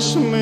залаєш ми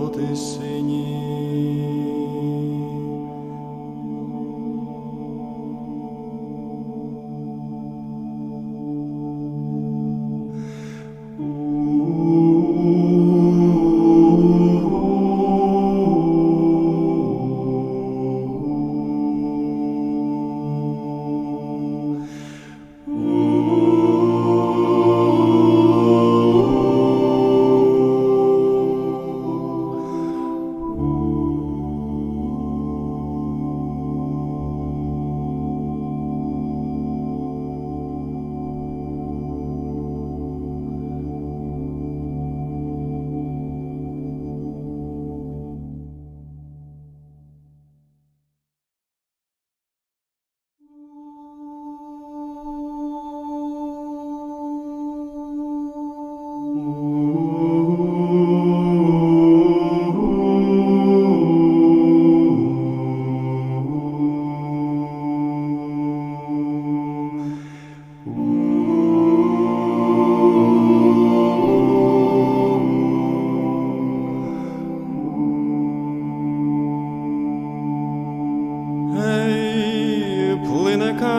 по тисині.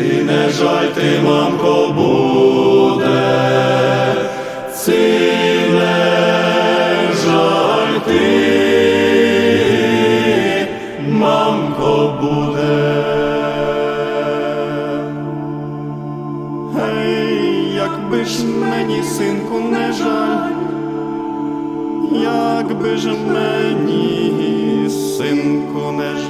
Ці не жаль ти, мамко, буде, ці не жаль ти, мамко, буде. Гей, якби ж мені, синку, не жаль, якби ж мені, синку, не жаль.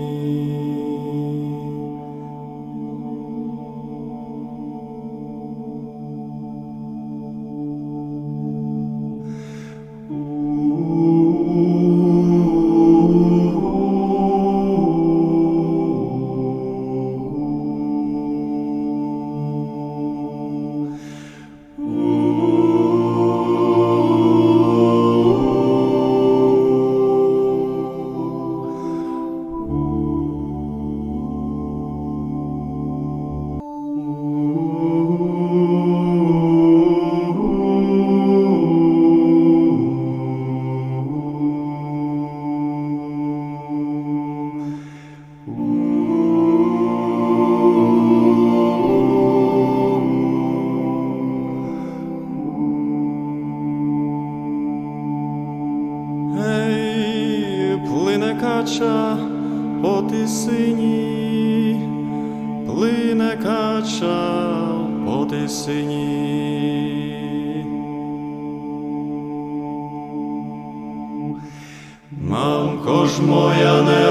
Моя, не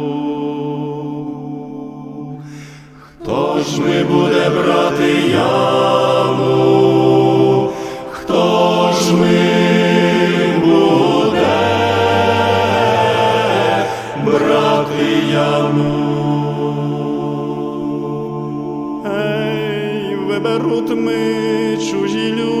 Ми буде брати яму? Хто ж ми буде брати яму? Ей, виберуть ми чужі люди,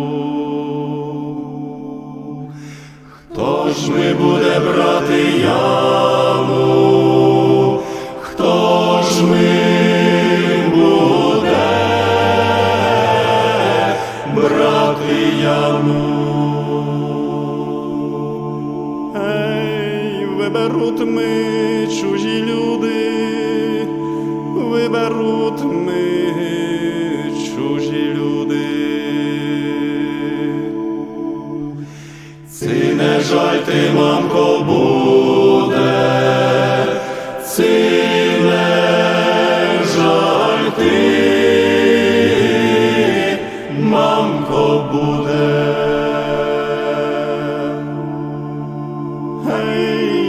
Ж ми буде брати яму? Жаль мамко, буде,